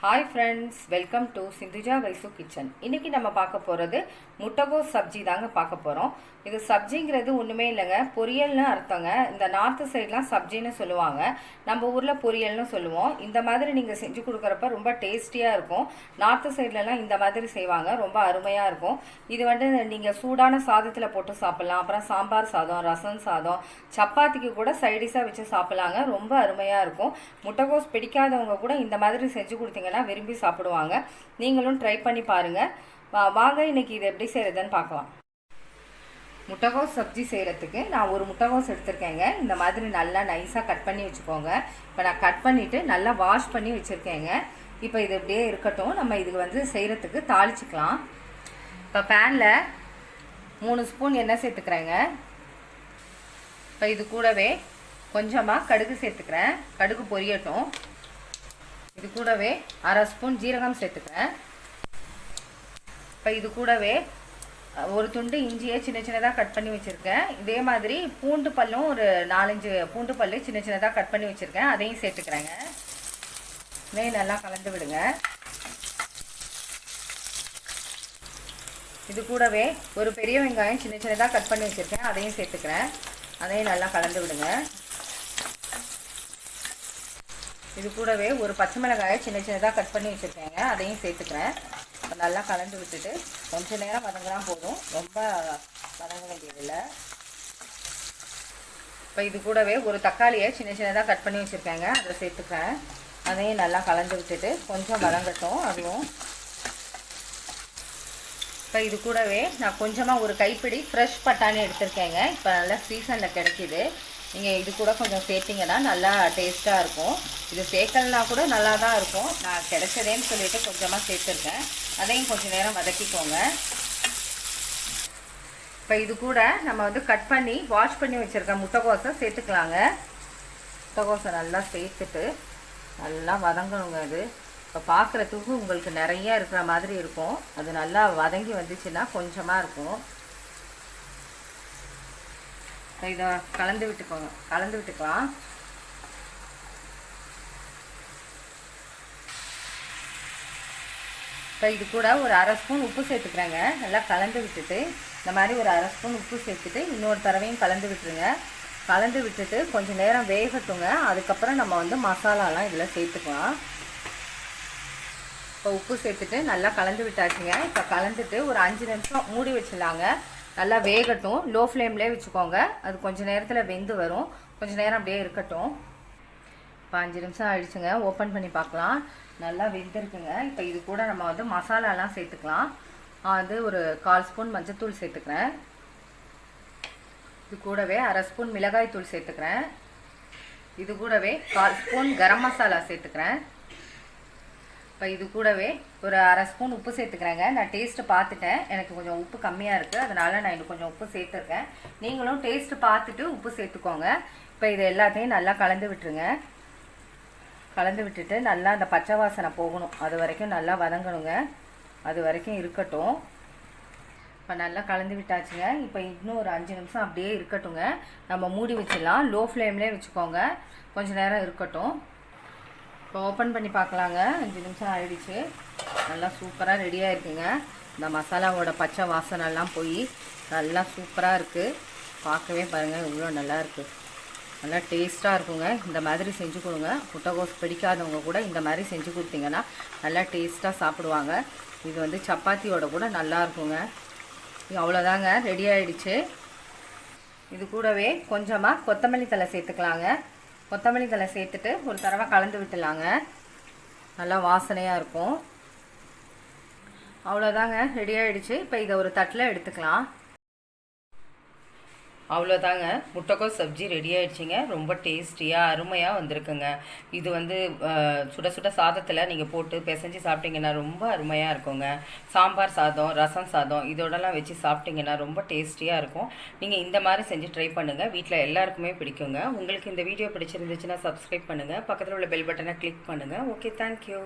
Hi friends welcome to Sindhuja Vaishu kitchen இன்றைக்கி நம்ம பார்க்க போகிறது முட்டைகோஸ் சப்ஜி தாங்க பார்க்க போகிறோம் இது சப்ஜிங்கிறது ஒன்றுமே இல்லைங்க. பொரியல்னு அர்த்தங்க. இந்த நார்த்து சைட்லாம் சப்ஜின்னு சொல்லுவாங்க. நம்ம ஊரில் பொரியல்னு சொல்லுவோம். இந்த மாதிரி நீங்கள் செஞ்சு கொடுக்குறப்ப ரொம்ப டேஸ்டியாக இருக்கும். நார்த்து சைட்லலாம் இந்த மாதிரி செய்வாங்க. ரொம்ப அருமையாக இருக்கும். இது வந்து நீங்கள் சூடான சாதத்தில் போட்டு சாப்பிட்லாம். அப்புறம் சாம்பார் சாதம் ரசம் சாதம் சப்பாத்திக்கு கூட சைடிஷாக வச்சு சாப்பிட்லாங்க. ரொம்ப அருமையாக இருக்கும். முட்டைகோஸ் பிடிக்காதவங்க கூட இந்த மாதிரி செஞ்சு கொடுத்தீங்கன்னா விரும்பி சாப்பிடுவாங்க. நீங்களும் ட்ரை பண்ணி பாருங்கள் வா- வாங்க இன்னைக்கு இது எப்படி செய்கிறதுன்னு பார்க்கலாம். முட்டைகோஸ் சப்ஜி செய்கிறதுக்கு நான் ஒரு முட்டைகோஸ் எடுத்திருக்கேங்க. இந்த மாதிரி நல்லா நைஸாக கட் பண்ணி வச்சுக்கோங்க. இப்போ நான் கட் பண்ணிவிட்டு நல்லா வாஷ் பண்ணி வச்சுருக்கேங்க. இப்போ இது இப்படியே இருக்கட்டும். நம்ம இதுக்கு வந்து செய்கிறதுக்கு தாளிச்சிக்கலாம். இப்போ பேனில் மூணு ஸ்பூன் எண்ணெய் சேர்த்துக்கிறேங்க. இப்போ இது கூடவே கொஞ்சமாக கடுகு சேர்த்துக்கிறேன். கடுகு பொரியட்டும். இது கூடவே அரை ஸ்பூன் ஜீரகம் சேர்த்துக்கிறேன். இப்போ இது கூடவே ஒரு துண்டு இஞ்சியை சின்ன சின்னதாக கட் பண்ணி வச்சுருக்கேன். இதே மாதிரி பூண்டு பல்லும் ஒரு நாலஞ்சு பூண்டு பல்லு சின்ன சின்னதாக கட் பண்ணி வச்சுருக்கேன். அதையும் சேர்த்துக்கிறேங்க. நெய் நல்லா கலந்து விடுங்க. இது கூடவே ஒரு பெரிய வெங்காயம் சின்ன சின்னதாக கட் பண்ணி வச்சுருக்கேன். அதையும் சேர்த்துக்கிறேன். அதையும் நல்லா கலந்து விடுங்க. இது கூடவே ஒரு பச்சை மிளகாயை சின்ன சின்னதாக கட் பண்ணி வச்சுருக்கேங்க. அதையும் சேர்த்துக்கிறேன். நல்லா கலந்து விட்டுட்டு கொஞ்ச நேரம் வதங்கினா போதும். ரொம்ப வதங்க வேண்டியதில்லை. இப்போ இது கூடவே ஒரு தக்காளியை சின்ன சின்னதாக கட் பண்ணி வச்சுருக்கேங்க. அதை சேர்த்துக்கிறேன். அதையும் நல்லா கலந்து விட்டுட்டு கொஞ்சம் வதங்கட்டும். அதுவும் இப்போ இது கூடவே நான் கொஞ்சமாக ஒரு கைப்பிடி ஃப்ரெஷ் பட்டாணி எடுத்திருக்கேங்க. இப்போ நல்லா சீசனில் கிடைக்கிது. நீங்கள் இது கூட கொஞ்சம் சேர்த்திங்கன்னா நல்லா டேஸ்ட்டாக இருக்கும். இது சேர்க்கலனா கூட நல்லா தான் இருக்கும். நான் கிடைச்சதேன்னு சொல்லிட்டு கொஞ்சமாக சேர்த்துருக்கேன். அதையும் கொஞ்சம் நேரம் வதக்கிக்கோங்க. இப்போ இது கூட நம்ம வந்து கட் பண்ணி வாஷ் பண்ணி வச்சுருக்க முட்டைக்கோசை சேர்த்துக்கலாங்க. முட்டைக்கோசை நல்லா சேர்த்துட்டு நல்லா வதங்கணுங்க அது. இப்போ பார்க்குறதுக்கு உங்களுக்கு நிறைய இருக்கிற மாதிரி இருக்கும். அது நல்லா வதங்கி வந்துச்சுன்னா கொஞ்சமாக இருக்கும். இதை கலந்து விட்டுக்கோங்க. கலந்து விட்டுக்கலாம். இப்போ இது கூட ஒரு அரை ஸ்பூன் உப்பு சேர்த்துக்கிறேங்க. நல்லா கலந்து விட்டுட்டு இந்த மாதிரி ஒரு அரை ஸ்பூன் உப்பு சேர்த்துட்டு இன்னொரு தடவையும் கலந்து விட்டுருங்க. கலந்து விட்டுட்டு கொஞ்சம் நேரம் வேகட்டுங்க. அதுக்கப்புறம் நம்ம வந்து மசாலாலாம் இதில் சேர்த்துக்கலாம். இப்போ உப்பு சேர்த்துட்டு நல்லா கலந்து விட்டாச்சுங்க. இப்போ கலந்துட்டு ஒரு அஞ்சு நிமிஷம் மூடி வச்சிடலாங்க. நல்லா வேகட்டும். லோ ஃப்ளேம்லேயே வச்சுக்கோங்க. அது கொஞ்சம் நேரத்தில் வெந்து வரும். கொஞ்சம் நேரம் அப்படியே இருக்கட்டும். இப்போ அஞ்சு நிமிஷம் ஆயிடுச்சுங்க. ஓப்பன் பண்ணி பார்க்கலாம். நல்லா வெந்திருக்குங்க. இப்போ இது கூட நம்ம வந்து மசாலாலாம் சேர்த்துக்கலாம். நான் வந்து ஒரு கால் ஸ்பூன் மஞ்சத்தூள் சேர்த்துக்கிறேன். இது கூடவே அரை ஸ்பூன் மிளகாய் தூள் சேர்த்துக்கிறேன். இது கூடவே கால் ஸ்பூன் கரம் மசாலா சேர்த்துக்கிறேன். இப்போ இது கூடவே ஒரு அரை ஸ்பூன் உப்பு சேர்த்துக்கிறேங்க. நான் டேஸ்ட்டு பார்த்துட்டேன். எனக்கு கொஞ்சம் உப்பு கம்மியாக இருக்குது அதனால் நான் இது கொஞ்சம் உப்பு சேர்த்துருக்கேன். நீங்களும் டேஸ்ட்டு பார்த்துட்டு உப்பு சேர்த்துக்கோங்க. இப்போ இது எல்லாத்தையும் நல்லா கலந்து விட்டுருங்க. கலந்து விட்டுட்டு நல்லா அந்த பச்சை வாசனை போகணும். அது வரைக்கும் நல்லா வதங்கணுங்க. அது வரைக்கும் இருக்கட்டும். இப்போ நல்லா கலந்து விட்டாச்சுங்க. இப்போ இன்னும் ஒரு அஞ்சு நிமிஷம் அப்படியே இருக்கட்டுங்க. நம்ம மூடி வச்சிடலாம். லோ ஃப்ளேம்லேயே வச்சுக்கோங்க. கொஞ்சம் நேரம் இருக்கட்டும். இப்போ ஓப்பன் பண்ணி பார்க்கலாங்க. அஞ்சு நிமிஷம் ஆயிடுச்சு. நல்லா சூப்பராக ரெடியாக இருக்குங்க இந்த மசாலாவோட பச்சை வாசனைலாம் போய் நல்லா சூப்பராக இருக்குது பார்க்கவே பாருங்கள் இவ்வளோ நல்லா இருக்குது நல்லா டேஸ்ட்டாக இருக்குங்க. இந்த மாதிரி செஞ்சு கொடுங்க. முட்டைகோஸ் பிடிக்காதவங்க கூட இந்த மாதிரி செஞ்சு கொடுத்தீங்கன்னா நல்லா டேஸ்ட்டாக சாப்பிடுவாங்க. இது வந்து சப்பாத்தியோட கூட நல்லா இருக்குங்க. இது அவ்வளோதாங்க ரெடி ஆகிடுச்சு இது கூடவே கொஞ்சமாக கொத்தமல்லி தழை சேர்த்துக்கலாங்க. கொத்தமல்லி தலை சேர்த்துட்டு ஒரு தடவை கலந்து விட்டுலாங்க. நல்லா வாசனையாக இருக்கும். அவ்வளோதாங்க ரெடி ஆயிடுச்சு. இப்போ இதை ஒரு தட்டில் எடுத்துக்கலாம். அவ்வளோதாங்க முட்டைக்கோஸ் சப்ஜி ரெடி ஆகிடுச்சிங்க ரொம்ப டேஸ்டியாக அருமையாக வந்திருக்குங்க. இது வந்து சுட சுட சாதத்தில் நீங்கள் போட்டு பிசைஞ்சு சாப்பிட்டீங்கன்னா ரொம்ப அருமையாக இருக்குங்க. சாம்பார் சாதம் ரசம் சாதம் இதோடலாம் வச்சு சாப்பிட்டீங்கன்னா ரொம்ப டேஸ்டியாக இருக்கும். நீங்கள் இந்த மாதிரி செஞ்சு ட்ரை பண்ணுங்கள் வீட்டில் எல்லாருக்குமே பிடிக்குங்க. உங்களுக்கு இந்த வீடியோ பிடிச்சிருந்துச்சுன்னா சப்ஸ்கிரைப் பண்ணுங்கள் பக்கத்தில் உள்ள பெல் பட்டனை கிளிக் பண்ணுங்கள் ஓகே தேங்க்யூ